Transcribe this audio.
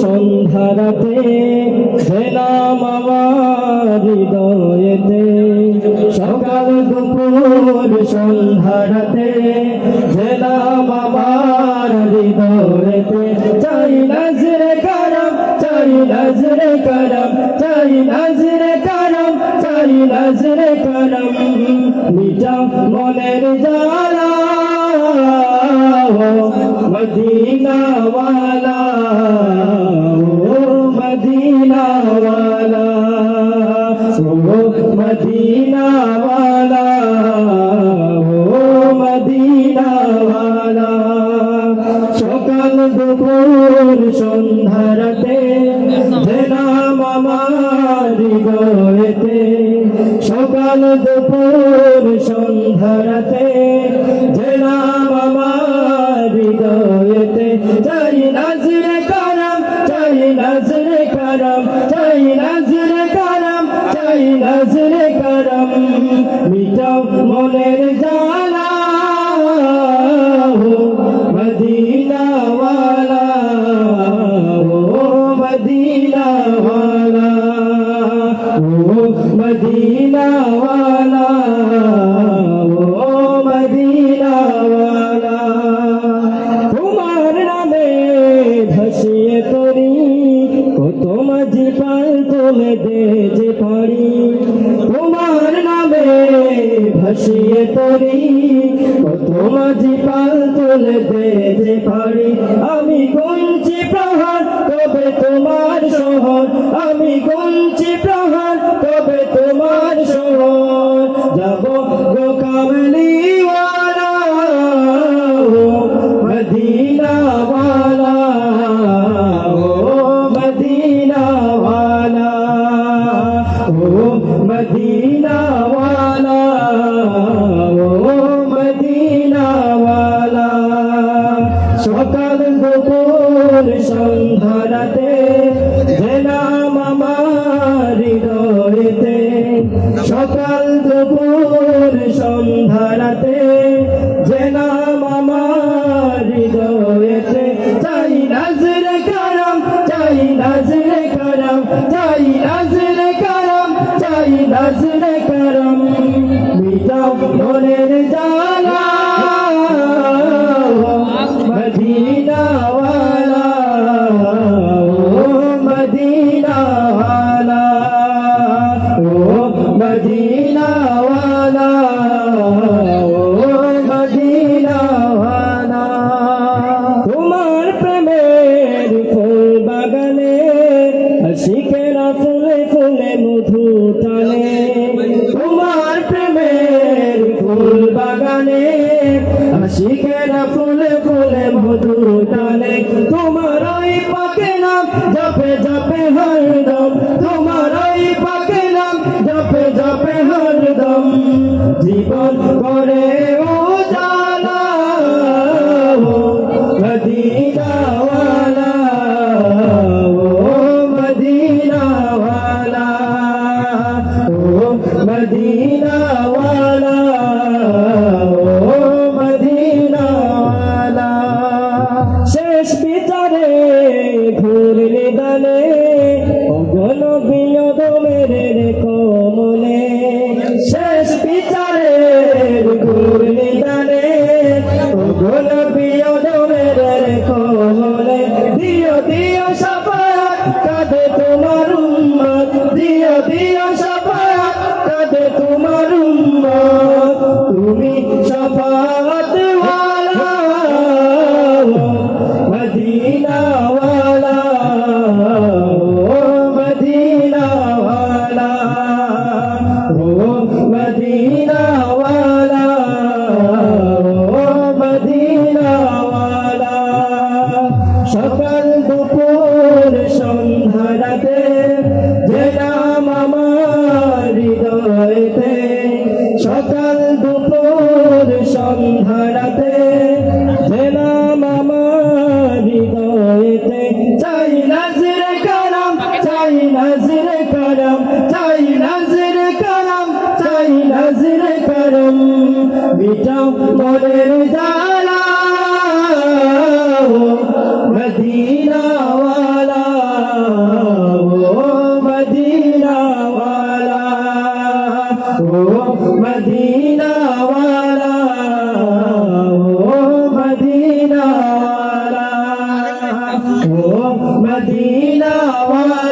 সন্ধ্যারাতে জেনাম আমার হৃদয়েতে। সকাল দুপুর সন্ধ্যারাতে জেনাম আমার হৃদয়েতে। চাই নজরে করম, চাই নজরে করম, চাই নজরে করম, চাই নজরে করম। মিটা মনের মদিনাওয়ালা সকাল দুপুর সন্ধ্যারাতে নাম আমার গয়েতে সকাল দুপুর সন্ধ্যারাতে নাম আমার গয়েতে চাই নাজরে কারাম চাই নাজরে কারাম চাই নাজরে কারাম চাই নাজরে কারাম। মিটাও মনের যায় মদিনাওয়ালা ও মদিনাওয়ালা। তোমার নামে ভাসিয়ে পড়ি, কত মাঝি পাল তোলে দে যে পারি তোমার নামে ভাসিয়ে পড়ি, কত মাঝি পাল তোলে দে দুপুর সন্ধ্যারাতে জেনাম আমার হৃদয়েতে চাই নজরে করম চাই নজরে করম চাই নজরে করম চাই নজরে করম। মিটাও শিখেরা ফুলে ফুলে মধু টানে। তোমার প্রেমের ফুল বাগানে শিখেরা ফুলে ফুলে মধু টানে। তোমার ওই পাকে নাম জপে জপে হরদম তোমার ওই পাকে নাম জপে জপে হরদম জীবন শেষ বিচারে ঘুর নিদানে অগণ বিয়োগ মেরে রে কমলে শেষ বিচারে ঘুর নিদানে অগণ বিয়োগ মেরে রে কমলে দিও দিও সাফায়াত কাঁদে তোমার উম্মত, দিও দিও মিটাও মনের জালা মদিনাওয়ালা ও মদিনাওয়ালা ও মদিনাওয়ালা ও মদিনাওয়ালা ও মদিনাওয়ালা